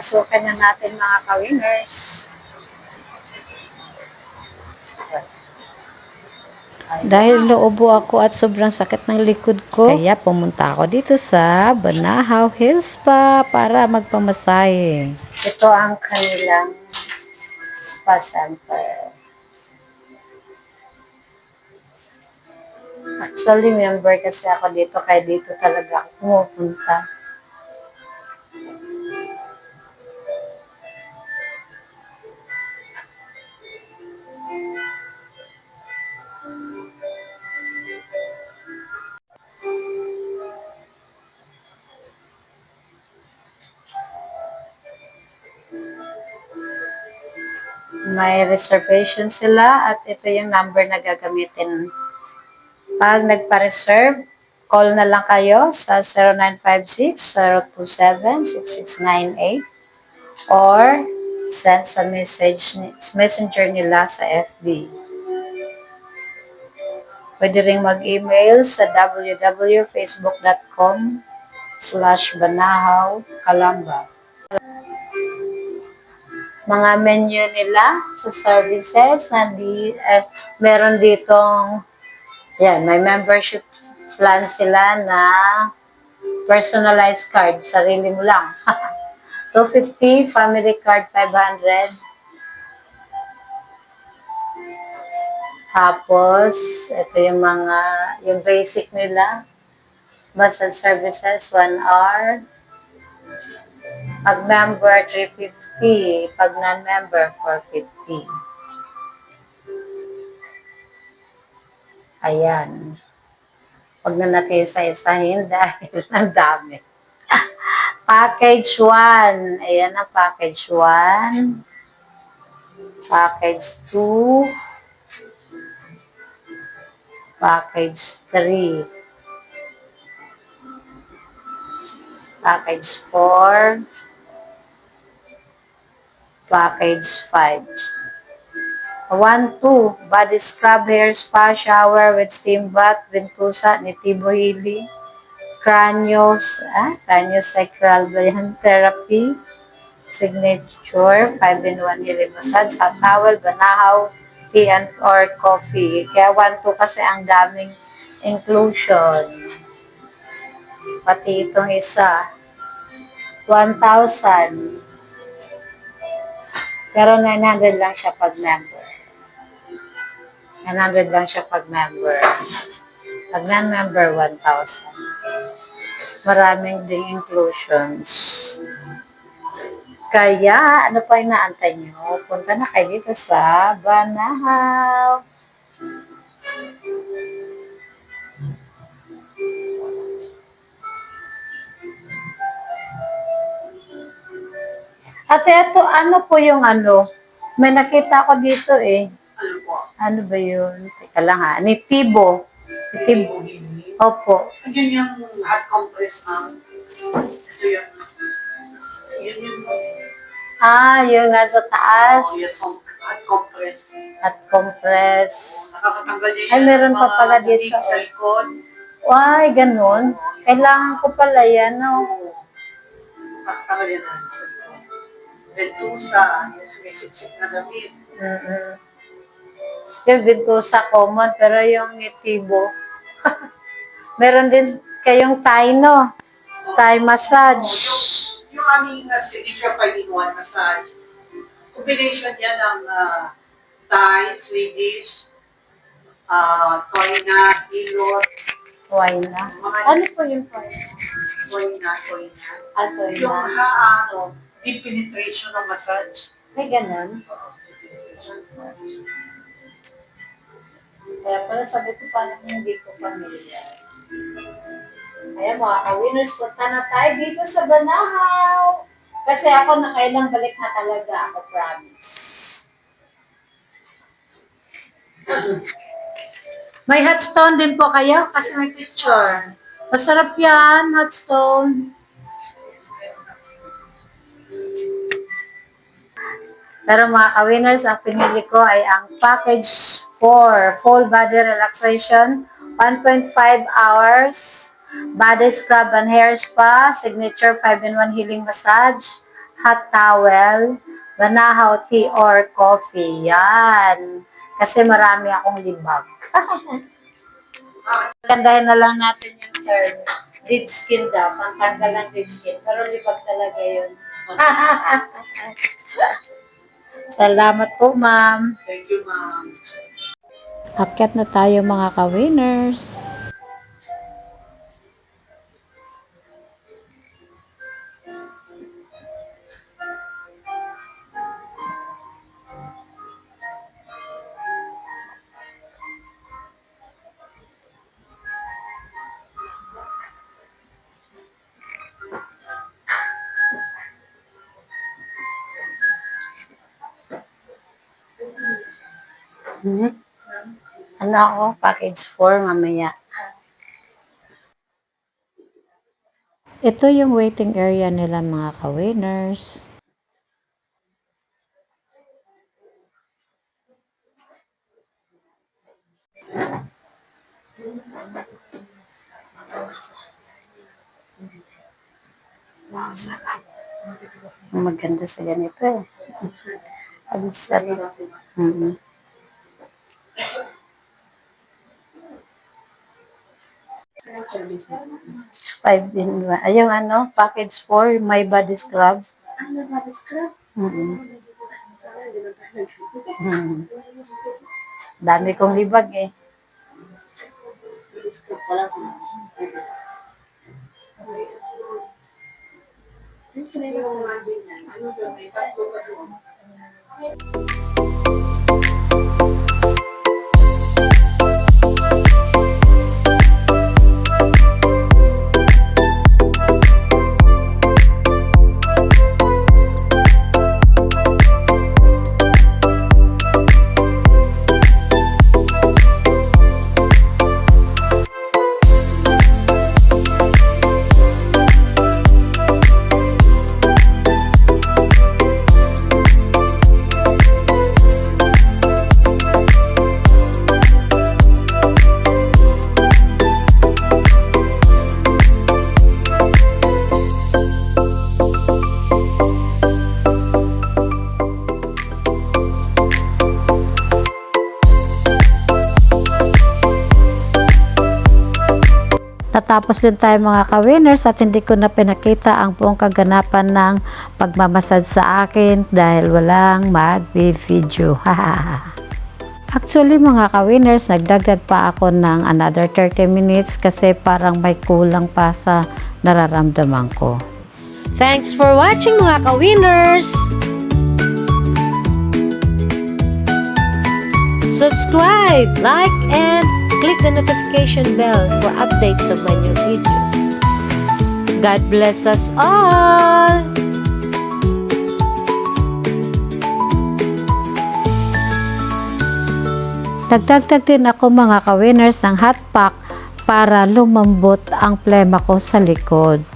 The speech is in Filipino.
Pasukan na natin mga ka-winners. Dahil naubo ako at sobrang sakit ng likod ko, kaya pumunta ako dito sa Banahaw Hills Spa para magpamasahe. Ito ang kanilang spa center. Actually, member kasi ako dito, kaya dito talaga ako pumupunta. May reservation sila at ito yung number na gagamitin. Pag nagpa-reserve, call na lang kayo sa 0956-027-6698 or send sa message, messenger nila sa FB. Pwede rin mag-email sa www.facebook.com slash banahaw kalamba mga menu nila sa services na di, eh, meron ditong yan, may membership plan sila na personalized card, sarili mo lang. 250, family card 500. Tapos, ito yung mga, yung basic nila. Massage services, 1 hour. Pag member, 350. Pag non-member, 450. Ayan. Huwag na natin isa-isahin dahil ang dami. package 1. Ayan ang package 1. Package 2. Package 3. Package 4. Package 5. 1, 2. Body scrub, hair spa, shower with steam bath, Ventusa, Nitibo Healing, Cranios, ah, Craniosacral ba yan? Therapy, Signature, 5-in-1 healing massage, hot towel, banahaw, tea and or coffee. Kaya 1, 2 kasi ang daming inclusion. Pati itong isa. 1,000. Pero 900 lang siya pag member. 900 lang siya pag member. Pag non-member, 1,000. Maraming ding inclusions. Kaya, ano pa yung naantay nyo? Punta na kayo dito sa Banahaw. Ate, ito, ano po yung ano? May nakita ko dito eh. Ano po? Ano ba yun? Teka lang ha. Nitibo. Nitibo. Opo. Yun yung hot compress, ma'am. Ito yung... Yun yung... Ah, yung nasa taas. Oh, yung hot compress. At compress. Nakakatanggal niya Ay, meron pa pala dito, sa likod. Why, ganun? Kailangan ko pala yan, no? Oo. Nakakatanggal yan likod. Ventusa, yung sumisipsip na damit. Mm-mm. Yung Ventusa common, pero yung Nitibo. meron din kayong Thai, no? Thai massage. Yung aming uh, signature 5-in-1 massage. Combination yan ng uh, Thai, Swedish, uh, Toina, Ilot, Why na? mga Ano po yung Thai? Toina, Toina. Ato Yung na. Deep penetration ng massage. May ganun. Oo, deep penetration. Kaya pala sabi ko parang hindi ko pamilya. Kaya mga ka-winners, punta na tayo dito sa Banahaw. Kasi ako nakailang balik na talaga ako, promise. May hot stone din po kayo kasi may picture. Masarap yan, hot stone. Pero mga ka-winners, ang pinili ko ay ang package 4, full body relaxation 1.5 hours. Body scrub and hair spa. Signature 5-in-1 healing massage. Hot towel. Banahaw tea or coffee. Yan. Kasi marami akong libag. Gandahin na lang natin yung term. Dead skin daw. Pantanggal ng dead skin. Pero libag talaga yun. Salamat po, ma'am. Thank you, ma'am. Akyat na tayo mga ka-winners. Hmm? Ano ako? Package 4 mamaya. Ito yung waiting area nila mga ka-winners. Ang maganda sa ganito eh. Ang sarap. Mm-hmm. Five in one. Ay, yung ano, package 4, my body scrub. Ano ba scrub? Mm-hmm. Mm. Dami kong libag eh. Wala sa Natapos din tayo mga ka-winners at hindi ko na pinakita ang buong kaganapan ng pagmamasad sa akin dahil walang mag-video. Actually mga ka-winners, nagdagdag pa ako ng another 30 minutes kasi parang may kulang pa sa nararamdaman ko. Thanks for watching mga ka-winners! Subscribe, like, and click the notification bell for updates of my new videos. God bless us all! Nagdagdag din ako mga ka-winners ng hot pack para lumambot ang plema ko sa likod.